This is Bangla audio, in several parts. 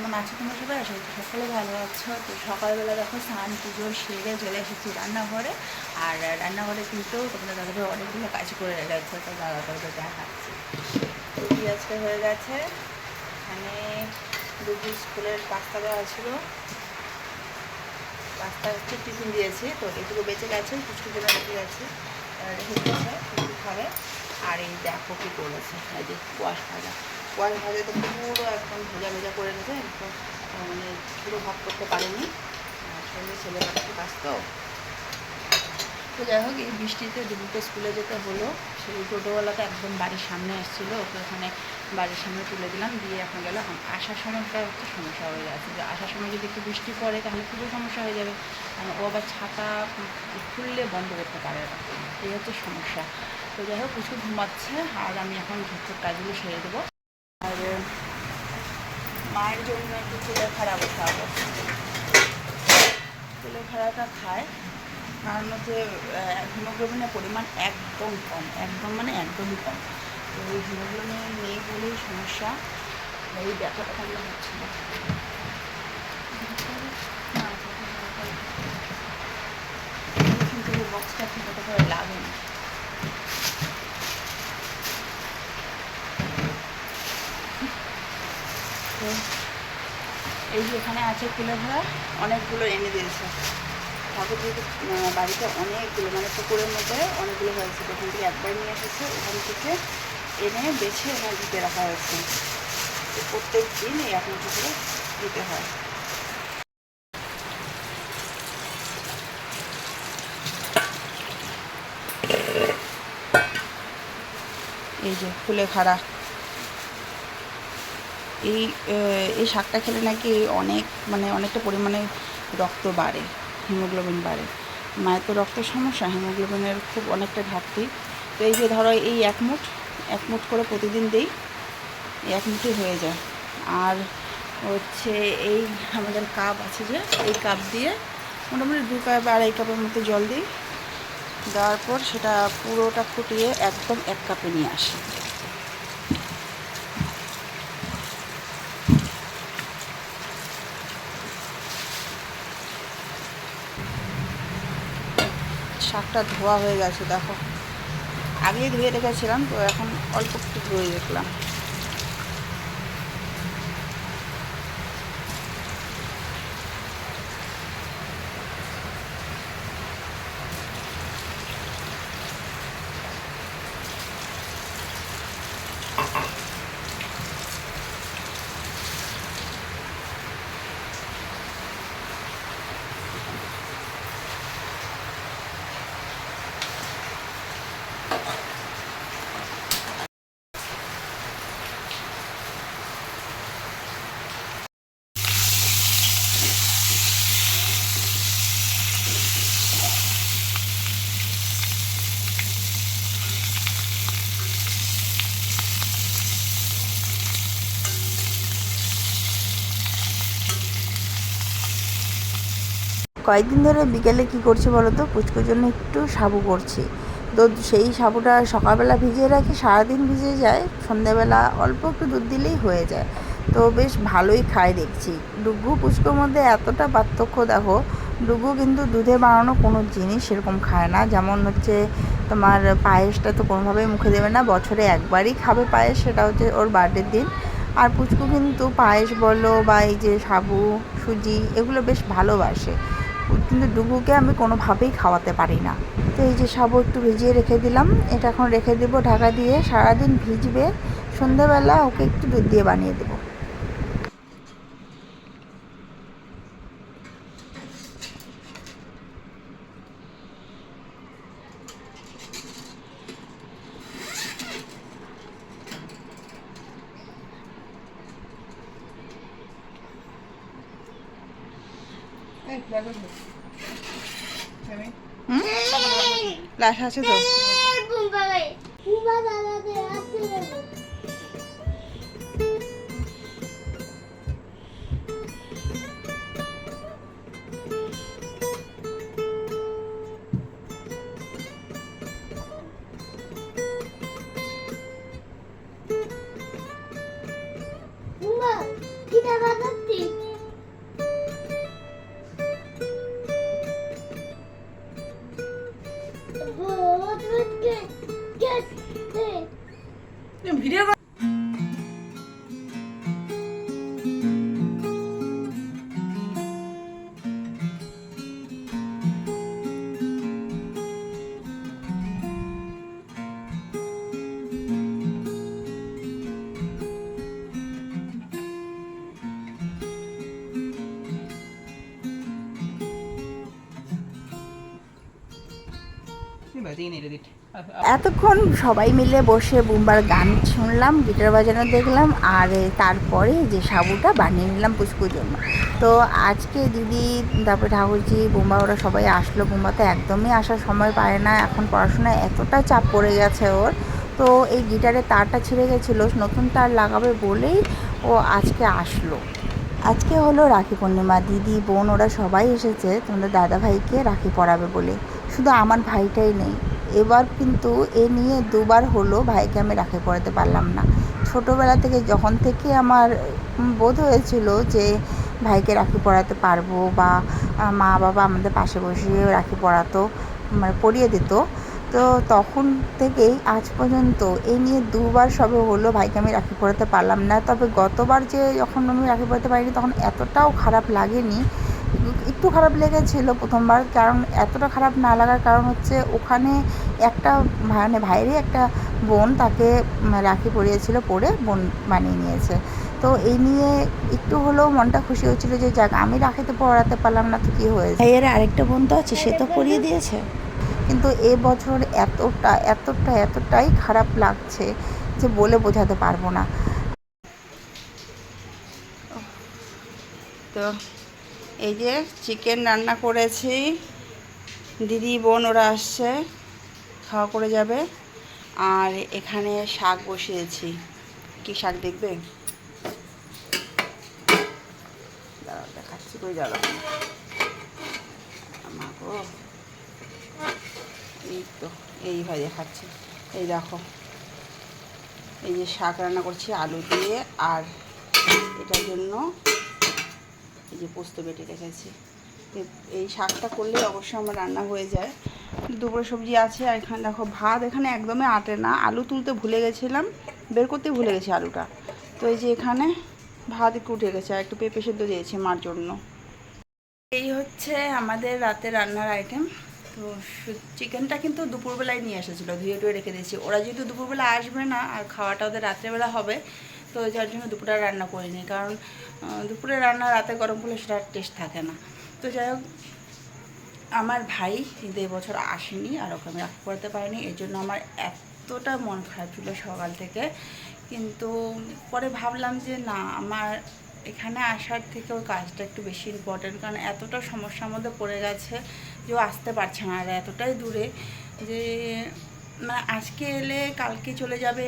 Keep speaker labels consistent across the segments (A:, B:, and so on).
A: কেমন আছো তোমরা সবাই? আশা করি সকলে ভালো আছো। তো সকালবেলা দেখো স্নান, পুজো সেরে চলে এসেছি রান্নাঘরে। আর রান্নাঘরে কিন্তু তোমরা দাদাভাই অনেকগুলো কাজ করে রেখেছে, তো দাদা দেখাচ্ছি। রুটি আজকে হয়ে গেছে? এখানে রুটি স্কুলের পাস্তা দেওয়া ছিল। পাস্তা হচ্ছে টিফিন দিয়েছি, তো এটুকু বেঁচে গেছে পুষ্টির জন্য রেখে গেছে। রেখে দিয়েছে খাবে। আর এই দেখো কী করেছে, এই যে কোয়াশ কোয়াশ তো পুরো একদম ভেজা ভেজা করে রেখেছে একদম মানে পুরো ভাগ করতে পারেনি। সঙ্গে ছেলে পাঠাতে কাজ তো তো যাই হোক, এই বৃষ্টিতে দুপুরকে স্কুলে যেতে হলো। সেই টোটোওয়ালাটা একদম বাড়ির সামনে এসেছিল ওকে ওখানে বাড়ির সামনে তুলে দিলাম। দিয়ে এখন গেল আসার সময়টা হচ্ছে সমস্যা হয়ে যাচ্ছে যে আসার সময় যদি একটু বৃষ্টি পড়ে, তাহলে খুবই সমস্যা হয়ে যাবে। ও আবার ছাতা খুললে বন্ধ করতে পারে না। এই হচ্ছে সমস্যা। তো যাই হোক, কিছু ঘুমাচ্ছে, আর আমি এখন ঝটঝট কাজগুলো সেরে দেবো। আর, মায়ের জন্য একটু চুলের খারাপ বসাবো। চুলের খাড়াটা খায়, কারণ হচ্ছে হিমোগ্লোবিনের পরিমাণ একদম কম, একদম মানে একদমই কম। তো এই হিমোগ্লোবিন নেই বলেই সমস্যা এই ব্যথাটা কেমন হচ্ছে না? বক্সটা ঠিক করে লাগে না তো এই যে এখানে আছে কুলে ভরা, অনেকগুলো এনে দিয়েছে। ঠাকুর বাড়িতে অনেকগুলো মানে পুকুরের মধ্যে অনেকগুলো হয়েছে ওখান থেকে একবার নিয়ে এসেছে ওখান থেকে এনে বেছে এখানে দিতে রাখা হয়েছে। প্রত্যেক দিন এই এক মুঠো করে দিতে হয়। এই যে ফুলে খাড়া। এই এই শাকটা খেলে নাকি অনেক মানে অনেকটা পরিমাণে রক্ত বাড়ে, হিমোগ্লোবিন বাড়ে। মায়ের তো রক্তের সমস্যা, হিমোগ্লোবিনের খুব অনেকটা ঘাটতি। তো এই যে ধরো এই এক মুঠ এক মুঠ করে প্রতিদিন দিই এক মুঠই হয়ে যায়। আর হচ্ছে এই আমাদের কাপ আছে যে, এই কাপ দিয়ে মোটামুটি দু কাপ আড়াই কাপের মতো জল দিই। দেওয়ার পর সেটা পুরোটা ফুটিয়ে একদম এক কাপে নিয়ে আসি। শাকটা ধোয়া হয়ে গেছে দেখো। আগেই ধুয়ে রেখেছিলাম তো এখন অল্প একটু ধুয়ে দেখলাম কয়েকদিন ধরে বিকেলে কি করছি বলো তো? পুচকুর জন্য একটু সাবু করছি। তো সেই সাবুটা সকালবেলা ভিজিয়ে রাখি, সারাদিন ভিজে যায়, সন্ধ্যাবেলা অল্প একটু দুধ দিলেই হয়ে যায়। তো বেশ ভালোই খায় দেখছি। ডুগু পুচকুর মধ্যে এতটা পার্থক্য দেখো, ডুগু কিন্তু দুধে বানানো কোনো জিনিস সেরকম খায় না। যেমন হচ্ছে তোমার পায়েসটা তো কোনোভাবেই মুখে দেবে না, বছরে একবারই খাবে পায়েস, সেটা হচ্ছে ওর বার্থডের দিন। আর পুচকু কিন্তু পায়েস বলো বা এই যে সাবু, সুজি, এগুলো বেশ ভালোবাসে। কিন্তু ডুবুকে আমি কোনোভাবেই খাওয়াতে পারি না। তো এই যে সাবু একটু ভিজিয়ে রেখে দিলাম, এটা এখন রেখে দেবো ঢাকা দিয়ে, সারাদিন ভিজবে সন্ধেবেলা ওকে একটু দুধ দিয়ে বানিয়ে দেবো। লাশ আছে তো? এতক্ষণ সবাই মিলে বসে বুম্বার গান শুনলাম, গিটার বাজানো দেখলাম, আর তারপরে যে সাবুটা বানিয়ে নিলাম পুচকুর জন্য। তো আজকে দিদি, তারপরে ঠাকুরজি, বুম্বা, ওরা সবাই আসলো। বুম্বা তো একদমই আসার সময় পায় না, এখন পড়াশোনায় এতটা চাপ পড়ে গেছে ওর। তো এই গিটারের তারটা ছিঁড়ে গেছিল, নতুন তার লাগাবে বলেই ও আজকে আসলো। আজকে হলো রাখি পূর্ণিমা। দিদি, বোন, ওরা সবাই এসেছে, তোমাদের দাদা ভাইকে রাখি পরাবে বলে। শুধু আমার ভাইটাই নেই। এবার কিন্তু এ নিয়ে দুবার হলো ভাইকে আমি রাখি পড়াতে পারলাম না। ছোটোবেলা থেকে যখন থেকে আমার বোধ হয়েছিল যে ভাইকে রাখি পড়াতে পারব বা মা বাবা আমাদের পাশে বসিয়ে রাখি পড়াতো মানে পড়িয়ে দিত, তো তখন থেকেই আজ পর্যন্ত এই নিয়ে দুবার সবে হলো ভাইকে আমি রাখি পড়াতে পারলাম না। তবে গতবার যে যখন আমি রাখি পরাতে পারিনি তখন এতটাও খারাপ লাগেনি একটু খারাপ লেগেছিল প্রথমবার কারণ এতটা খারাপ না লাগার কারণ হচ্ছে ওখানে একটা মানে ভাইয়েরই একটা বোন তাকে রাখি পরিয়েছিল পরে বোন বানিয়ে নিয়েছে। তো এই নিয়ে একটু হলেও মনটা খুশি হচ্ছিল যে যাক আমি রাখিতে পড়াতে পারলাম না তো কী হয়েছে? ভাইয়ের আরেকটা বোন তো আছে সে তো পরিয়ে দিয়েছে। কিন্তু এ বছর এতটা এতটা এতটাই খারাপ লাগছে যে বলে বোঝাতে পারব না। তো এই যে চিকেন রান্না করেছি। দিদি, বোন, ওরা আসছে, খাওয়া করে যাবে। আর এখানে শাক বসিয়েছি। কি শাক দেখবে? দাঁড়াও, দেখাচ্ছি কই আমাগো। এই তো এইভাবে দেখাচ্ছি। এই দেখো। এই যে শাক রান্না করছি, আলু দিয়ে, আর এটার জন্য এই যে পোস্ত বেটে রেখেছি। এই শাকটা করলে অবশ্যই আমার রান্না হয়ে যায়। দুপুরে সবজি আছে আর এখানে দেখো ভাত, এখানে একদমই আটে না। আলু তুলতে ভুলে গেছিলাম, বের করতে ভুলে গেছি আলুটা। তো এই যে এখানে ভাত একটু উঠে গেছে আর একটু পেঁপে সেদ্ধ দিয়েছি মার জন্য। এই হচ্ছে আমাদের রাতে রান্নার আইটেম তো চিকেনটা কিন্তু দুপুরবেলায় নিয়ে এসেছিল ধুয়ে টুয়ে রেখে দিয়েছি। ওরা যেহেতু দুপুরবেলা আসবে না, আর খাওয়াটা ওদের রাত্রেবেলা হবে তো যার জন্য দুপুরে রান্না করিনি, কারণ দুপুরে রান্না রাতে গরম করলে সেটা টেস্ট থাকে না। তো যাই হোক, আমার ভাই কিন্তু এবছর আসেনি আর ওকে আমি রাখতে করতে পারিনি এই জন্য আমার এতটা মন খারাপ ছিল সকাল থেকে। কিন্তু পরে ভাবলাম যে না, আমার এখানে আসার থেকে ওর কাজটা একটু বেশি ইম্পর্টেন্ট কারণ এতটা সমস্যার মধ্যে পড়ে গেছে যে ও আসতে পারছে না আর এতটাই দূরে যে মানে আজকে এলে কালকে চলে যাবে,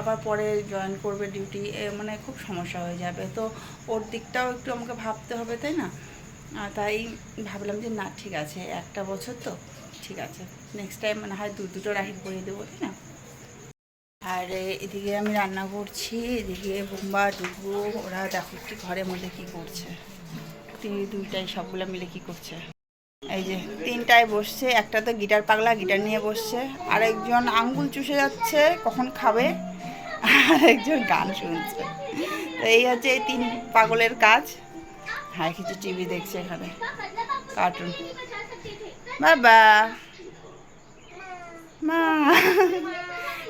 A: আবার পরে জয়েন করবে ডিউটি মানে খুব সমস্যা হয়ে যাবে। তো ওর দিকটাও একটু আমাকে ভাবতে হবে, তাই না? তাই ভাবলাম যে, না, ঠিক আছে, একটা বছর তো, ঠিক আছে। নেক্সট টাইম মানে হয় দু, দুটো রাখি পরিয়ে দেবো, তাই না? আর এদিকে আমি রান্না করছি, এদিকে বোম্বা ডুবু ওরা দেখো একটু ঘরের মধ্যে কি করছে। দুইটাই সবগুলো মিলে কি করছে। এই যে তিনটায় বসছে, একটা তো গিটার পাগলা, গিটার নিয়ে বসছে। আরেকজন আঙ্গুল চুষে যাচ্ছে, কখন খাবে? আর একজন গান শুনছে। তো এই হচ্ছে এই তিন পাগলের কাজ। হ্যাঁ কিছু টিভি দেখছে এখানে। কার্টুন। বাবা। মা।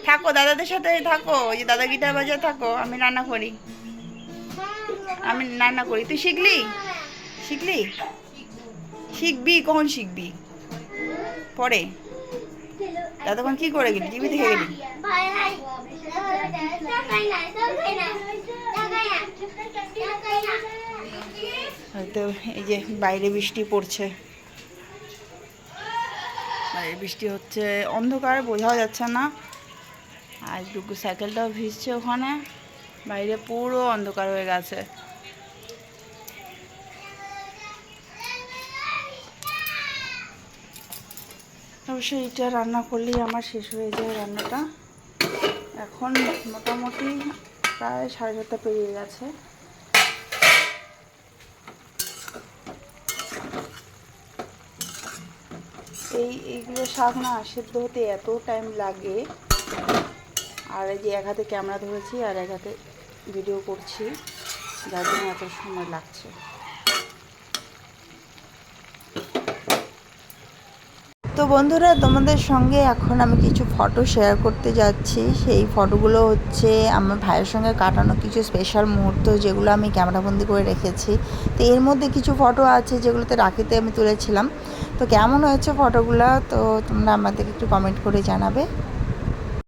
A: থাকো, দাদাদের সাথে থাকো। ওই যে দাদা গিটার বাজায় থাকো, আমি রান্না করি। আমি রান্না করি। তুই শিখলি? শিখলি? শিখবি? কখন শিখবি? পরে। ততক্ষণ কি করে গেলি? টিভি দেখে গেলি? হয়তো এই যে বাইরে বৃষ্টি পড়ছে। বাইরে বৃষ্টি হচ্ছে, অন্ধকার, বোঝাও যাচ্ছে না। আর ডুগু সাইকেলটাও ভিজছে ওখানে। বাইরে পুরো অন্ধকার হয়ে গেছে। অবশ্যই এটা রান্না করলেই আমার শেষ হয়ে যায় রান্নাটা। এখন মোটামুটি প্রায় সাড়ে সাতটা পেরিয়ে গেছে। এই এইগুলো শাক না সেদ্ধ হতে এত টাইম লাগে। আর এই যে এক হাতে ক্যামেরা ধরেছি আর এক হাতে ভিডিও করছি, যার জন্য এত সময় লাগছে। তো বন্ধুরা, তোমাদের সঙ্গে এখন আমি কিছু ফটো শেয়ার করতে যাচ্ছি। সেই ফটোগুলো হচ্ছে আমার ভাইয়ের সঙ্গে কাটানো কিছু স্পেশাল মুহূর্ত, যেগুলো আমি ক্যামেরাবন্দি করে রেখেছি। তো এর মধ্যে কিছু ফটো আছে, যেগুলোতে রাখিতে আমি তুলেছিলাম। তো কেমন হয়েছে ফটোগুলো তো তোমরা আমাদেরকে একটু কমেন্ট করে জানাবে।